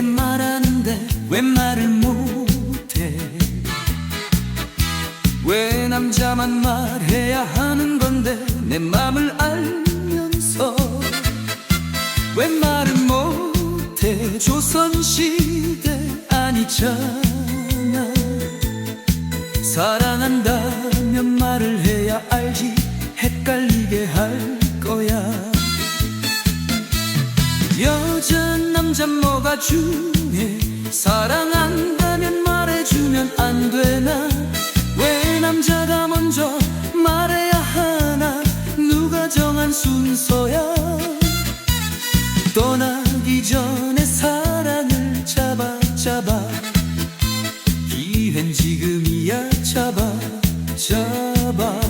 내게 말하는데 왜 말을 못해? 왜 남자만 말해야 하는 건데 내 맘을 알면서? 왜 말을 못해? 조선시대 아니잖아. 사랑한다면 말을 해야 알지 헷갈리게 할 거야. 여자 남자 뭐 가 중요해 사랑한다면 말해주면 안 되나? 왜 남자가 먼저 말해야 하나? 누가 정한 순서야? 떠나기 전에 사랑을 잡아 잡아. 기회는 지금이야. 잡아 잡아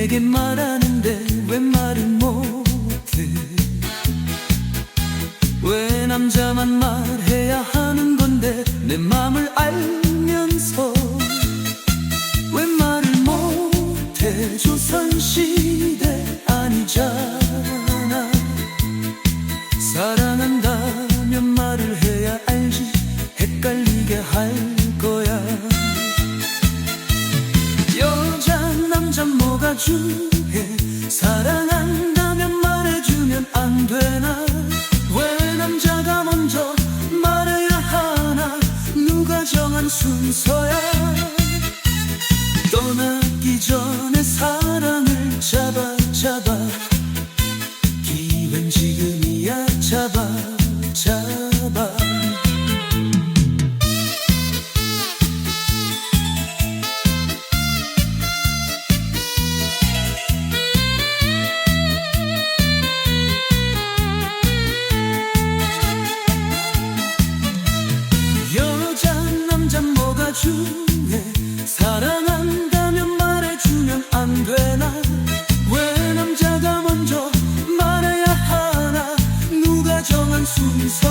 내게 말하는데 왜 말을 못해? 왜 남자만 말해야 하는 건데 내 맘을 알면서 왜 말을 못해? 조선시대 아니잖아. 사랑한다면 말을 해야 알지 헷갈리게 할 나중에 사랑한다면 말해주면 안 되나? 왜 남자가 먼저 말해야 하나? 누가 정한 순서야? 떠나기 전에 사랑을 잡아 잡아 sua só